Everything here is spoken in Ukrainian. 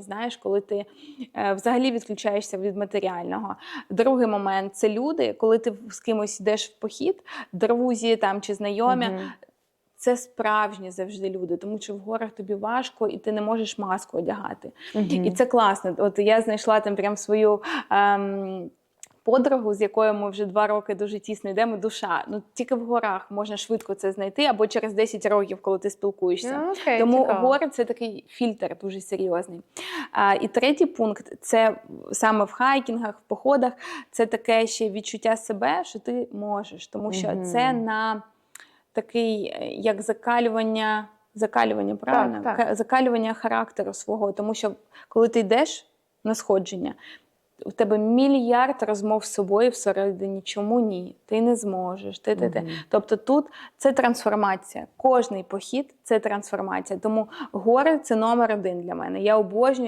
Знаєш, коли ти е, взагалі відключаєшся від матеріального. Другий момент це люди, коли ти з кимось йдеш в похід, друзі там чи знайомі. Мгм. Це справжні завжди люди, тому що в горах тобі важко, і ти не можеш маску одягати. Мгм. І це класно. От я знайшла там прям свою. Ем, Подругу, з якою ми вже два роки дуже тісно йдемо, душа. Ну тільки в горах можна швидко це знайти, або через 10 років, коли ти спілкуєшся. Ну, окей, Тому цікаво. гори це такий фільтр дуже серйозний. А, і третій пункт це саме в хайкінгах, в походах, це таке ще відчуття себе, що ти можеш, тому що Мгм. це на такий як закалювання. Закалювання, правильно? так. Ка- Закалювання характеру свого. Тому що коли ти йдеш на сходження, у тебе мільярд розмов з собою всередині. Чому ні? Ти не зможеш. Ти, ти, ти. Угу. Тобто тут це трансформація. Кожний похід це трансформація. Тому гори це номер один для мене. Я обожнюю.